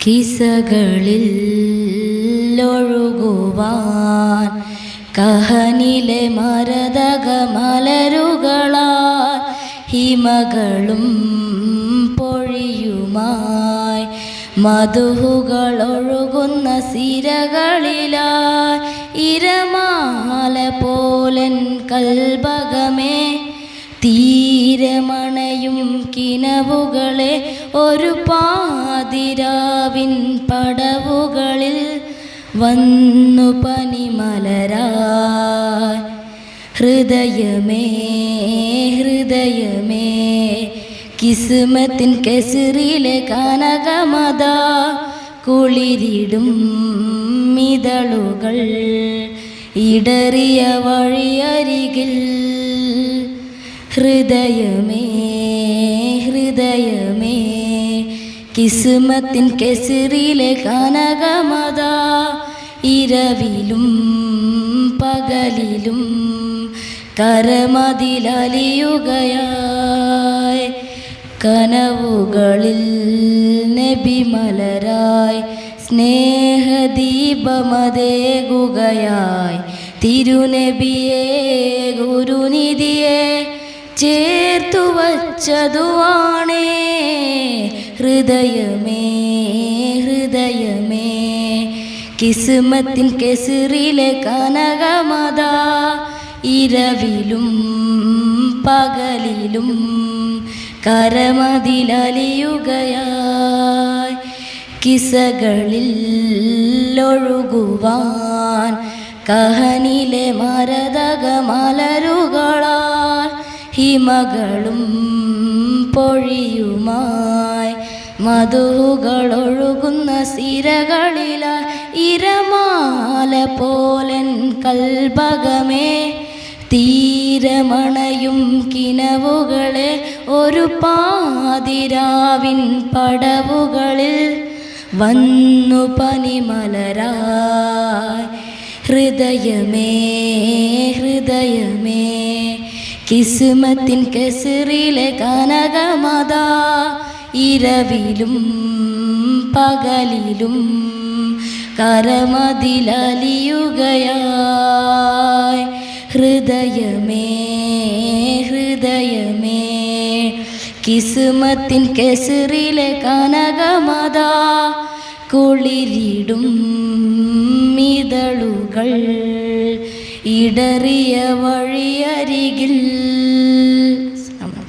കിസകളിൽ കഹനിലെ മരതക മലരുകളാൽ ഹിമകളും പൊഴിയുമായി മധുഹുകൾ ഒഴുകുന്ന സിരകളിലായി ഇരമാല കിനവുകളെ ഒരു പാതിരാവിൻ പടവുകളിൽ വന്നു പനിമലരായി ഹൃദയമേ ഹൃദയമേ കിസ്മത്തിൻ കെസറിലെ കനകമത കുളിരിടും മിതളുകൾ ഇടറിയ വഴിയരികിൽ. ഹൃദയമേ ഹൃദയമേ കിസ്മത്തിൻ കെസറിലെ കനകമത ഇരവിലും പകലിലും കരമതിലലിയുകയായി. കനവുകളിൽ നബിമലരായി സ്നേഹദീപമതേകുകയായി. തിരുനബിയെ ഗുരുനിധിയെ ചേർത്തു വച്ചതുവാണേ ഹൃദയമേ ഹൃദയമേ. കിസ്മത്തിൻ കെസറിലെ കനകമത. ഇരവിലും പകലിലും കരമതിലലിയുകയായി. കിസകളിൽ ഒഴുകുവാൻ കഹനിലെ മരതകമലരുകൾ ഹിമകളും പൊഴിയുമായി. മധുകൾ സിരകളില ഇരമാല പോലൻ കൽഭകമേ. തീരമണയും കിനവുകളെ ഒരു പാതിരാവിൻ പടവുകളിൽ വന്നു പനിമലരായി. ഹൃദയമേ ഹൃദയമേ. കിസ്മത്തിൻ കെസറിലെ കനകമത ഇരവിലും പകലിലും കരമതിലലിയുകയായി. ഹൃദയമേ ഹൃദയമേ കിസ്മത്തിൻ കെസറിലെ കനകമത കുളിരിടും മിതളുകൾ. ഇടറിയ വഴിയരികിൽ